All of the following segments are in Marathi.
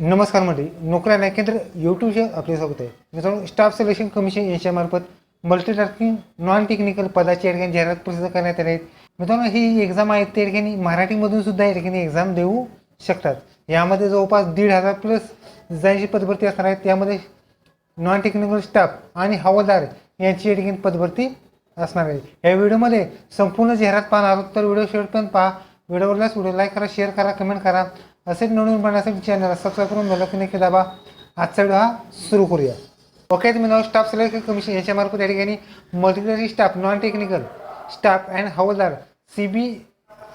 नमस्कार मंडळी नोकऱ्या नाही केंद्र यूट्यूबचे आपले स्वागत आहे. मित्रांनो स्टाफ सिलेक्शन कमिशन यांच्यामार्फत मल्टीटास्किंग नॉन टेक्निकल पदाची या ठिकाणी जाहिरात प्रसिद्ध करण्यात आली आहेत. मित्रांनो ही एक्झाम आहे त्या ठिकाणी मराठीमधून सुद्धा या ठिकाणी एक्झाम देऊ शकतात. यामध्ये जवळपास दीड हजार प्लस जायची पदभरती असणार आहेत. त्यामध्ये नॉन टेक्निकल स्टाफ आणि हवालदार यांची या ठिकाणी पदभरती असणार आहे. या व्हिडिओमध्ये संपूर्ण जाहिरात पाहणार आहोत तर व्हिडिओ शेवटपर्यंत पहा. व्हिडिओवरलाच व्हिडिओ लाईक करा शेअर करा कमेंट करा. असेच नवीन बनण्यासाठी चॅनलला सबस्क्राईब करून बेल नक्की दाबा. आजचा व्हिडिओ हा सुरू करूया. ओके तुम्ही नाव स्टाफ सिलेक्ट कमिशन याच्यामार्फत त्या ठिकाणी मल्टीकलरी staff non technical staff and हवालदार C B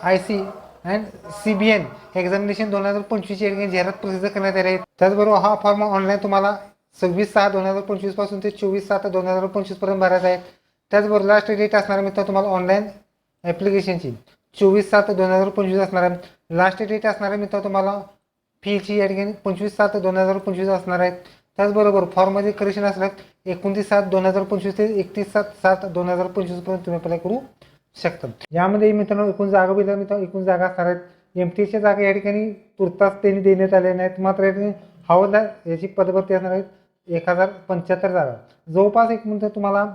I C and C B N examination दोन हजार पंचवीसची या ठिकाणी जाहिरात प्रसिद्ध करण्यात आली आहे. त्याचबरोबर हा फॉर्म ऑनलाईन तुम्हाला सव्वीस सहा दोन हजार पंचवीसपासून ते चोवीस सात दोन हजार पंचवीसपर्यंत भरायचा आहे. त्याचबरोबर लास्ट डेट असणार मित्र तुम्हाला ऑनलाईन ॲप्लिकेशनची चोवीस सात दोन हजार पंचवीस असणार आहे. लास्ट डेट असणार आहे मित्र तुम्हाला फीची या ठिकाणी पंचवीस सात दोन हजार पंचवीस असणार आहेत. त्याचबरोबर फॉर्ममध्ये करेक्शन असणार एकोणतीस सात दोन हजार पंचवीस ते एकतीस सात सात दोन हजार पंचवीसपर्यंत तुम्ही अप्लाय करू शकता. यामध्ये मित्रांनो एकूण जागा बिला मित्रांनो एकूण जागा असणार आहेत. एम टी एसच्या जागा या ठिकाणी तुर्तास त्यांनी देण्यात आल्या नाहीत. मात्र या ठिकाणी हवालदार याची पदभरती असणार आहेत. एक हजार पंच्याहत्तर जागा. जवळपास एक मिनटं तुम्हाला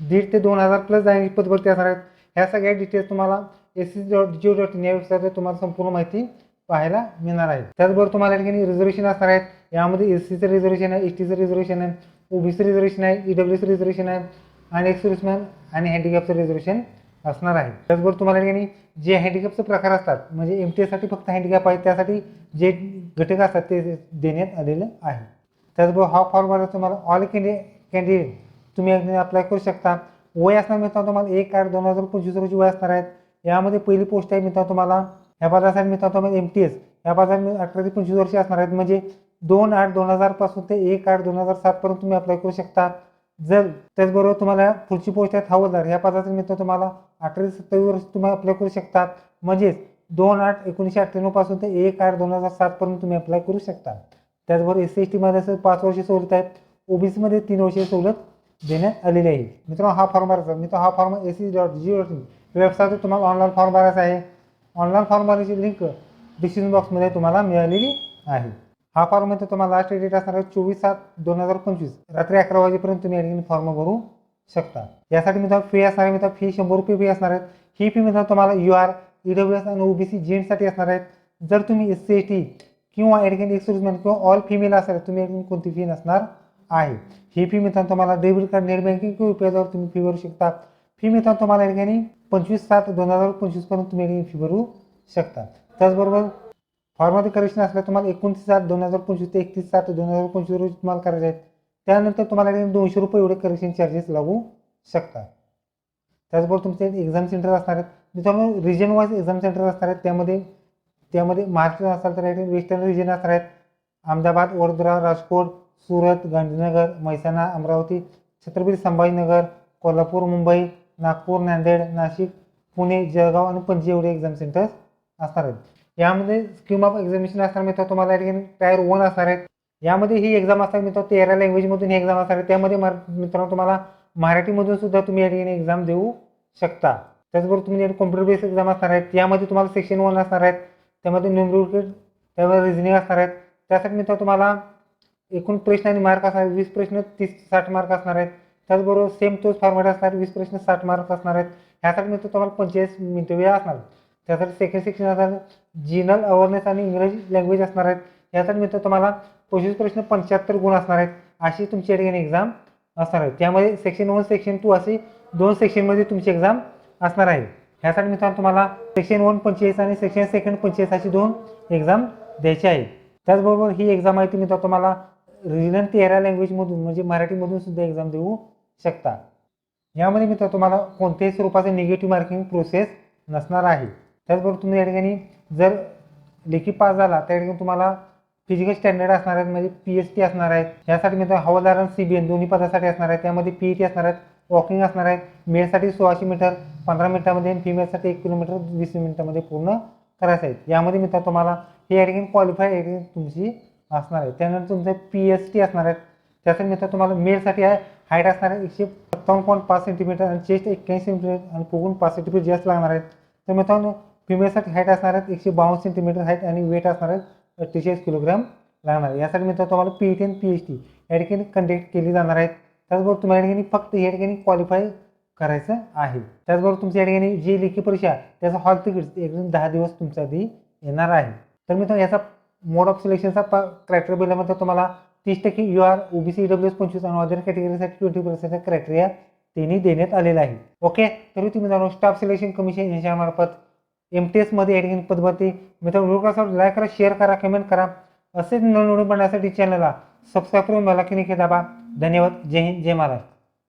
दीड ते दोन हजार प्लस जाण्याची पदभरती असणार आहेत. ह्या सगळ्या डिटेल्स तुम्हाला S C dot gov dot in या वेबसाईटवर तुम्हाला संपूर्ण माहिती पाहायला मिळणार आहे. त्याचबरोबर तुम्हाला या ठिकाणी रिझर्वेशन असणार आहेत यामध्ये एस सीचं रिझर्वेशन आहे एस टीचं रिझर्वेशन आहे ओबीसी रिझर्वेशन आहे ई डब्ल्यूचं रिझर्वेशन आहे आणि एक्सर्विसमॅन आणि हँडिकॅपचं रिझर्वेशन असणार आहे. त्याचबरोबर तुम्हाला या ठिकाणी जे हँडिकॅपचे प्रकार असतात म्हणजे एम टी एससाठी फक्त हँडिकॅप आहे त्यासाठी जे घटक असतात ते देण्यात आलेलं आहे. त्याचबरोबर हा फॉर्म तुम्हाला ऑल कॅन्डि कॅन्डिडेट तुम्ही अप्लाय करू शकता. वय असणार मिळता तुम्हाला एक आठ दोन हजार पंचवीस रोजी वय असणार आहेत. यामध्ये पहिली पोस्ट आहे मित्रांनो तुम्हाला. ह्या पदासाठी मित्रांनो तुम्हाला एम टी एस या पदासाठी अठरा ते पंचवीस वर्षे असणार आहेत. म्हणजे दोन आठ दोन हजारपासून ते एक आठ दोन हजार सातपर्यंत तुम्ही अप्लाय करू शकता. जर त्याचबरोबर तुम्हाला पुढची पोस्ट आहे हवालदार ह्या पदासाठी मित्रांनो तुम्हाला अठरा ते सत्तावीस वर्ष तुम्ही अप्लाय करू शकता. म्हणजेच दोन आठ एकोणीसशे अठ्ठ्याण्णवपासून ते एक आठ दोन हजार सातपर्यंत तुम्ही अप्लाय करू शकता. त्याचबरोबर एस सी एस टीमध्ये असं पाच वर्षे सवलत आहेत. ओबीसीमध्ये तीन वर्षे सवलत देण्यात आलेली आहे. मित्रांनो हा फॉर्म भरायचा मित्रांनो हा form S C dot G dot in वेबसाईटवर तुम्हाला ऑनलाईन फॉर्म भरायचा आहे. ऑनलाईन फॉर्म भरायची लिंक डिसिजन बॉक्समध्ये तुम्हाला मिळालेली आहे. हा फॉर्म म्हणजे तुम्हाला लास्ट डेट असणार आहे चोवीस सात दोन हजार पंचवीस. रात्री अकरा वाजेपर्यंत तुम्ही या फॉर्म भरू शकता. यासाठी मित्रांनो फी असणार आहे मित्र फी शंभर रुपये फी असणार आहेत. ही फी मित्रांनो तुम्हाला U R E W S आणि ओबीसी जेंट्ससाठी असणार आहेत. जर तुम्ही एस सी एस टी किंवा या ठिकाणी म्हणजे किंवा ऑल फिमेल असेल तुम्ही या कोणती फी नसणार आहे. ही फी मित्रांनो तुम्हाला डेबिट कार्ड नेट बँकिंग किंवा युपीआयद्वारे तुम्ही फी भरू शकता. फी मित्रांनो तुम्हाला या ठिकाणी पंचवीस सात दोन हजार पंचवीसपर्यंत तुम्ही या फी भरू शकता. त्याचबरोबर फॉर्ममध्ये करेक्शन असलं तुम्हाला एकोणतीस सात दोन हजार पंचवीस ते एकतीस सात दोन हजार पंचवीस रोजी तुम्हाला करायचे आहेत. त्यानंतर तुम्हाला दोनशे रुपये एवढे करेक्शन चार्जेस लागू शकतात. त्याचबरोबर तुमचे एक्झाम सेंटर असणार आहेत मित्रांनो रिजन वाईज एक्झाम सेंटर असणार आहेत त्यामध्ये त्यामध्ये महाराष्ट्र असाल तर वेस्टर्न रिजन असणार आहेत. अहमदाबाद वडोदरा राजकोट सुरत गांधीनगर मैसाणा अमरावती छत्रपती संभाजीनगर कोल्हापूर मुंबई नागपूर नांदेड नाशिक पुणे जळगाव आणि पणजी एवढे एक्झाम सेंटर्स असणार आहेत. यामध्ये स्कीम ऑफ एक्झामिनेशन असणार मित्र तुम्हाला या ठिकाणी टायर वन असणार आहेत. यामध्ये ही एक्झाम असणार मित्र तेरा लँग्वेजमधून ही एक्झाम असणार आहे त्यामध्ये मित्रांनो तुम्हाला मराठीमधून सुद्धा तुम्ही या ठिकाणी एक्झाम देऊ शकता. त्याचबरोबर तुम्ही कॉम्प्युटर बेस्ड एक्झाम असणार आहेत. यामध्ये तुम्हाला सेक्शन वन असणार आहेत. त्यामध्ये न्युमरिकेट त्यामध्ये रिझनिंग असणार आहेत. त्यासाठी मित्र तुम्हाला एकूण प्रश्न आणि मार्क असणार वीस प्रश्न तीस साठ मार्क असणार आहेत. त्याचबरोबर सेम तोच फॉर्मॅट असणार वीस प्रश्न साठ मार्क असणार आहेत. ह्यासाठी मित्र तुम्हाला पंचेचाळीस मिनिटं वेळ असणार. त्यासाठी सेकंड सेक्शन असणार जिनल अवेअरनेस आणि इंग्रजी लँग्वेज असणार आहेत. यासाठी मित्र तुम्हाला पंचवीस प्रश्न पंच्याहत्तर गुण असणार आहेत. अशी तुमची या ठिकाणी एक्झाम असणार आहे. त्यामध्ये सेक्शन वन सेक्शन टू असे दोन सेक्शनमध्ये तुमची एक्झाम असणार आहे. ह्यासाठी मित्रांनो तुम्हाला सेक्शन वन पंचेचाळीस आणि सेक्शन सेकंड पंचेचाळीस अशी दोन एक्झाम द्यायची आहे. त्याचबरोबर ही एक्झाम आहे ती मित्रांनो तुम्हाला रिजनल तेरा लँग्वेजमधून म्हणजे मराठीमधून सुद्धा एक्झाम देऊ शकता. यामध्ये मित्र तुम्हाला कोणत्याही स्वरूपाचं निगेटिव्ह मार्किंग प्रोसेस नसणार आहे. त्याचबरोबर तुम्ही या ठिकाणी जर लेखी पास झाला त्या ठिकाणी तुम्हाला फिजिकल स्टँडर्ड असणार आहेत म्हणजे पी एस टी असणार आहेत यासाठी मित्र हवालदार आणि सी बी एन दोन्ही पदासाठी असणार आहेत. त्यामध्ये पी ई टी असणार आहेत वॉकिंग असणार आहेत. मेलसाठी सोळाशे मीटर पंधरा मिनिटामध्ये आणि फिमेलसाठी एक किलोमीटर वीस मिनिटामध्ये पूर्ण करायचं आहे यामध्ये मित्र तुम्हाला हे या ठिकाणी क्वालिफाय या ठिकाणी तुमची असणार आहे. त्यानंतर तुमचं पी एस टी असणार आहेत त्यासाठी मित्र तुम्हाला मेलसाठी आहे हाईट असणार आहे एकशे सत्तावन्न पॉईंट पाच सेंटीमीटर आणि चेस्ट एक्क्याऐंशी सेंटीमीटर आणि फुगून पाच सेंटीमीटर जास्त लागणार आहेत. तर मित्रांनो फिमेलसाठी हाईट असणार आहेत एकशे बावन्न सेंटीमीटर हाईट आणि वेट असणार आहेत अठ्ठेचाळीस किलोग्राम लागणार आहे. यासाठी मित्रांनो तुम्हाला पी टी आणि पी एच टी या ठिकाणी कंडक्ट केली जाणार आहेत. त्याचबरोबर तुम्हाला या ठिकाणी फक्त या ठिकाणी क्वालिफाय करायचं आहे. त्याचबरोबर तुमच्या या ठिकाणी जी लेखी परीक्षा आहे, त्याचा हॉल तिकीट एकदम दहा दिवस तुमच्या आधी येणार आहे. तर मित्रांनो याचा मोड ऑफ सिलेक्शनचा प क्रायटेरिया बिलामध्ये तुम्हाला तीस टक्के U R O B C W S पंचवीस आणि अदर कॅटेगरीसाठी ट्वेंटी पर्सेंटचा क्रायटेरिया त्यांनी देण्यात आलेला आहे. ओके तरी तुम्ही जाणून स्टाफ सिलेक्शन कमिशन यांच्यामार्फत एम टी एसमध्ये या ठिकाणी पदभरती मित्रांनो व्हिडिओ लाईक करा शेअर करा कमेंट करा. असेच नवनवीन बनण्यासाठी चॅनलला सबस्क्राईब करून मला की दाबा. धन्यवाद. जय हिंद जय महाराष्ट्र.